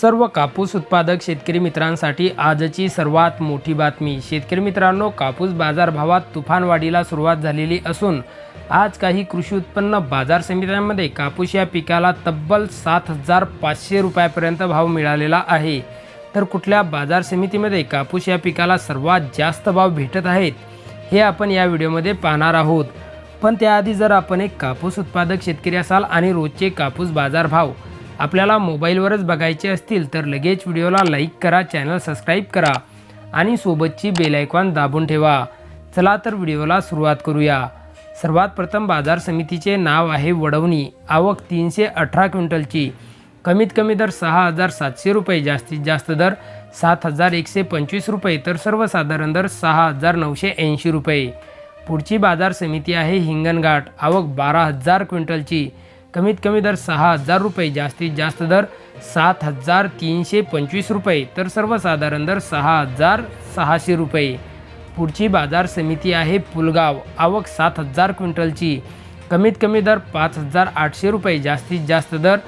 सर्व कापूस उत्पादक शेतकरी मित्रांसाठी आजची सर्वात मोठी बातमी. शेतकरी मित्रांनो कापूस बाजारभावात तुफानवाढीला सुरुवात झालेली असून आज काही कृषी उत्पन्न बाजार समित्यांमध्ये कापूस या पिकाला तब्बल सात हजार पाचशे रुपयापर्यंत भाव मिळालेला आहे. तर कुठल्या बाजार समितीमध्ये कापूस या पिकाला सर्वात जास्त भाव भेटत आहेत हे आपण या व्हिडिओमध्ये पाहणार आहोत. पण त्याआधी जर आपण एक कापूस उत्पादक शेतकरी असाल आणि रोजचे कापूस बाजारभाव आपल्याला मोबाईलवरच बघायचे असतील तर लगेच व्हिडिओला लाईक करा चॅनल सबस्क्राईब करा आणि सोबतची बेलायकॉन दाबून ठेवा. चला तर व्हिडिओला सुरुवात करूया. सर्वात प्रथम बाजार समितीचे नाव आहे वडवणी. आवक तीनशे अठरा क्विंटलची. कमीत कमी दर सहा हजार सातशे रुपये जास्तीत जास्त दर सात हजार एकशे पंचवीस रुपये तर सर्वसाधारण दर सहा हजार नऊशे ऐंशी रुपये. पुढची बाजार समिती आहे हिंगणघाट. आवक बारा हजार क्विंटलची. कमीत कमी दर सहा हजार रुपये जास्तीत जास्त दर सात हजार तीनशे पंचवीस रुपये तर सर्वसाधारण दर सहा हजार सहाशे रुपये. पुढची बाजार समिती आहे पुलगाव आवक सात हजार क्विंटलची. कमीत कमी दर पाच हजार आठशे रुपये जास्तीत जास्त दर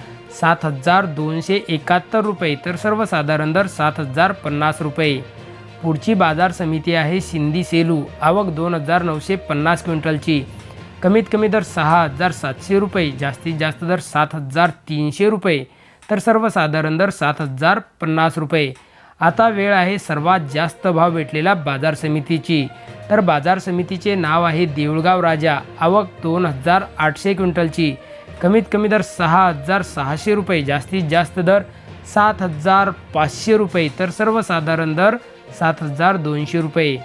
सात हजार दोनशे एकाहत्तर रुपये तर सर्वसाधारण दर सात हजार पन्नास रुपये. पुढची बाजार समिती आहे सिंधी सेलू आवक दोन हजार नऊशे पन्नास क्विंटलची. कमीत कमी दर सहा हजार सातशे रुपये जास्तीत जास्त दर सात हजार तीनशे रुपये तर सर्वसाधारण दर सात हजार पन्नास रुपये. आता वेळ आहे सर्वात जास्त भाव भेटलेल्या बाजार समितीची. तर बाजार समितीचे नाव आहे देऊळगाव राजा आवक दोन हजार आठशे क्विंटलची. कमीत कमी दर सहा हजार सहाशे रुपये जास्तीत जास्त दर सात हजार पाचशे रुपये तर सर्वसाधारण दर सात हजार दोनशे रुपये.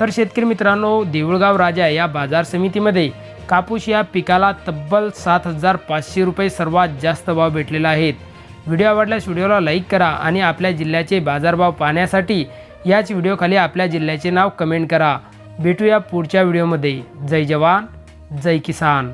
तर शेतकरी मित्रांनो देऊळगाव राजा या बाजार समितीमध्ये कापूस या पिकाला तब्बल सात हजार पाचशे रुपये सर्वात जास्त भाव भेटलेला आहेत व्हिडिओ आवडल्यास व्हिडिओला लाईक करा आणि आपल्या जिल्ह्याचे बाजारभाव पाहण्यासाठी याच व्हिडिओखाली आपल्या जिल्ह्याचे नाव कमेंट करा. भेटूया पुढच्या व्हिडिओमध्ये. जय जवान जय किसान.